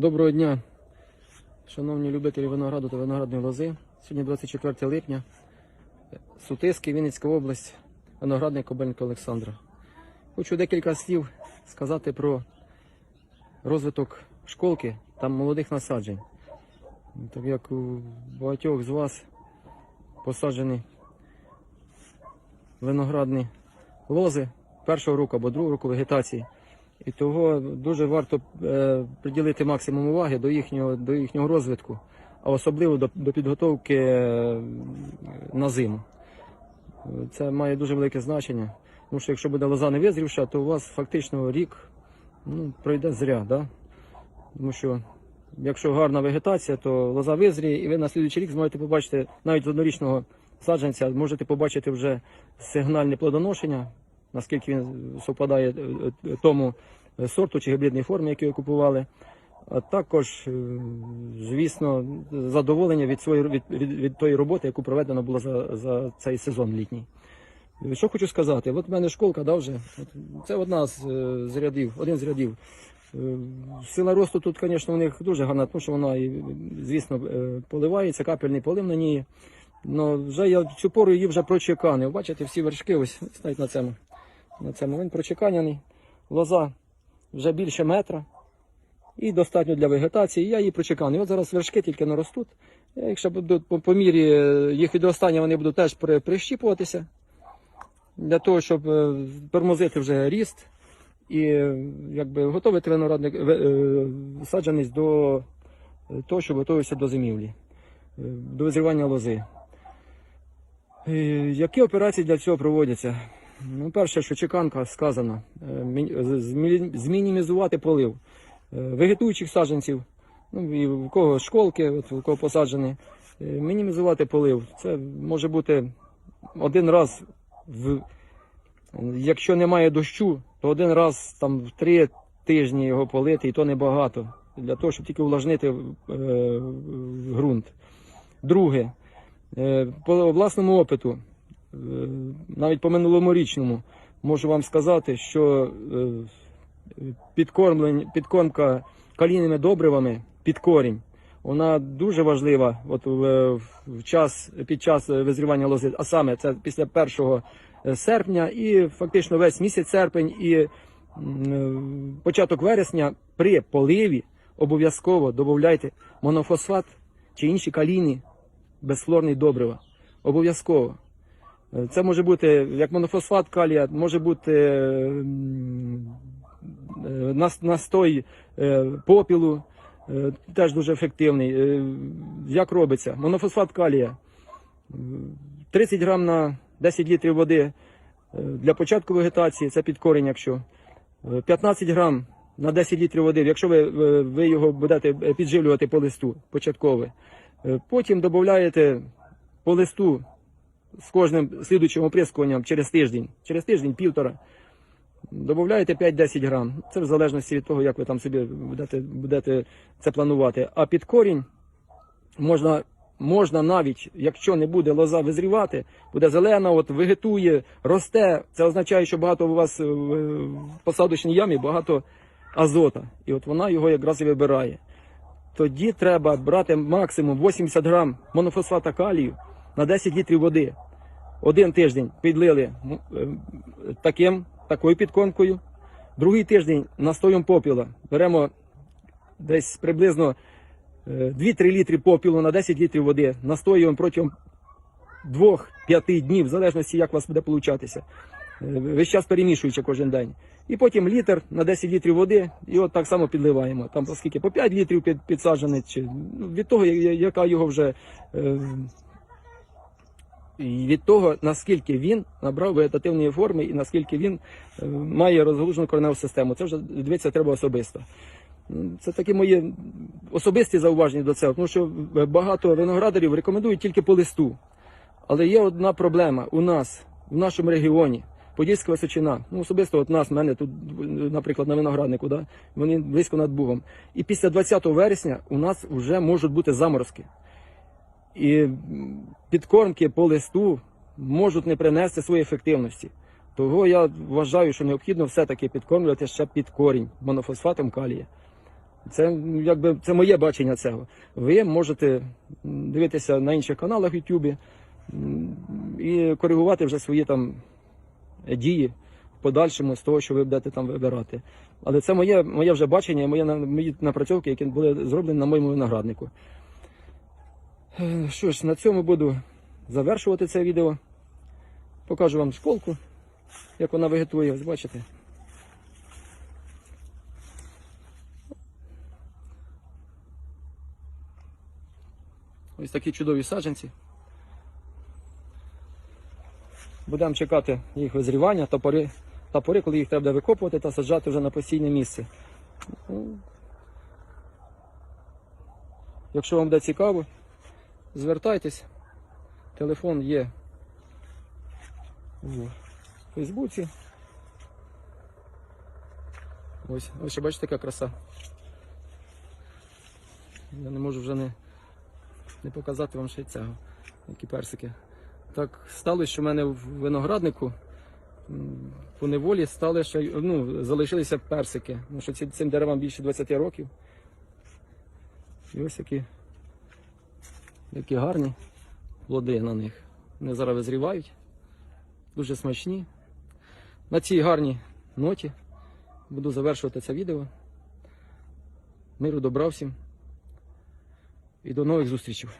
Доброго дня, шановні любителі винограду та виноградної лози. Сьогодні 24 липня, Сутиски, Вінницька область, виноградник Кобельника Олександра. Хочу декілька слів сказати про розвиток школки та молодих насаджень. Так як у багатьох з вас посаджені виноградні лози першого року або другого року вегетації. І того дуже варто е, приділити максимум уваги до їхнього, до їхнього розвитку, а особливо до, до підготовки е, на зиму. Це має дуже велике значення. Тому що якщо буде лоза не визрівша, то у вас фактично рік ну, пройде зря. Да? Тому що якщо гарна вегетація, то лоза визріє, і ви на слідуючий рік зможете побачити навіть з однорічного саджанця, можете побачити вже сигнальне плодоношення, наскільки він совпадає е, е, тому сорту чи гібридній формі, ви купували. А також, е, звісно, задоволення від, своєї, від, від, від тої роботи, яку проведено було за, за цей сезон літній. Що хочу сказати, от в мене школка, да, вже, от, це одна з, е, з рядів, один з рядів. Е, Сила росту тут, звісно, у них дуже гарна, тому що вона, звісно, е, поливається, капельний полив на ній. Ну, вже я цю пору її вже прочеканив. Бачите, всі вершки ось стоять на цьому. На цьому він прочеканяний. Лоза вже більше метра. І достатньо для вегетації. Я її прочеканий. От зараз вершки тільки наростуть. Якщо будуть по, по мірі е, їх відростання, вони будуть теж при, прищіпуватися. Для того, щоб е, тормозити вже ріст і е, якби готовити виноградник саджаність до того, щоб готувався до зимівлі, до визрівання лози. Які операції для цього проводяться? Ну, перше, що чеканка сказано, е, змінімізувати полив е, вегетуючих саджанців, ну і в кого школки, от, у кого посаджені, е, мінімізувати полив. Це може бути один раз в якщо немає дощу, то один раз там в три тижні його полити, і то небагато. Для того, щоб тільки увлажнити е, ґрунт. Друге, по власному опиту, навіть по минуломорічному, можу вам сказати, що е, підкормка калійними добривами під корінь, вона дуже важлива от в, час, під час визрівання лози, а саме це після 1 серпня і фактично весь місяць серпень і початок вересня при поливі обов'язково додавайте монофосфат чи інші калійні безфлорні добрива. Обов'язково. Е, Це може бути як монофосфат калія, може бути е, нас- настой е, попілу, теж дуже ефективний. Як робиться? Монофосфат калія. Е, 30 грам на 10 літрів води для початку вегетації, це під корінь, якщо. Е, 15 грам на 10 літрів води, якщо ви, ви, його будете підживлювати по листу початкове. Потім додаєте по листу з кожним слідуючим оприскуванням через тиждень, через тиждень півтора. Додаєте 5-10 грам. Це в залежності від того, як ви там собі будете, будете це планувати. А під корінь можна, можна навіть, якщо не буде лоза визрівати, буде зелена, от вегетує, росте. Це означає, що багато у вас е, в посадочній ямі багато азота. І от вона його якраз і вибирає. Тоді треба брати максимум 80 грам монофосфата калію на 10 літрів води. Один тиждень підлили е, таким, такою підкормкою. Другий тиждень настоєм попіла. Беремо десь приблизно е, 2-3 літри попілу на 10 літрів води. Настоюємо протягом 2-5 днів, в залежності, як у вас буде получатися. Е, Весь час перемішуючи кожен день. І потім літр на 10 літрів води, і от так само підливаємо. Там оскільки по 5 літрів під, підсаджений, чи ну, від того, яка його вже. Від того, наскільки він набрав вегетативної форми і наскільки він е, має розгалужену кореневу систему. Це вже дивитися треба особисто. Це такі мої особисті зауваження до цього, тому що багато виноградарів рекомендують тільки по листу. Але є одна проблема у нас, в нашому регіоні. Подільська височина. Ну, особисто от нас, мене тут, наприклад, на винограднику, да? вони близько над Бугом. І після 20 вересня у нас вже можуть бути заморозки. І підкормки по листу можуть не принести своєї ефективності. Того я вважаю, що необхідно все-таки підкормлювати ще під корінь монофосфатом калія. Це якби це моє бачення цього. Ви можете дивитися на інших каналах в Ютубі і коригувати вже свої там дії в подальшому з того, що ви будете там вибирати. Але це моє, моє вже бачення, моє, мої напрацьовки, які були зроблені на моєму винограднику. Е, Що ж, на цьому буду завершувати це відео. Покажу вам школку, як вона вегетує, ось бачите. Ось такі чудові саджанці. Будемо чекати їх визрівання та пори, та пори, коли їх треба викопувати та саджати вже на постійне місце. Ну, Якщо вам буде цікаво, звертайтесь. Телефон є у Фейсбуці. Ось, ось ще бачите, яка краса. Я не можу вже не, не показати вам ще цього, які персики. Так сталося, що в мене в винограднику по неволі стали ще, ну, залишилися персики. Тому що цим деревам більше 20 років. І ось які, які гарні плоди на них. Вони зараз визрівають. Дуже смачні. На цій гарній ноті буду завершувати це відео. Миру добра всім. І до нових зустрічей.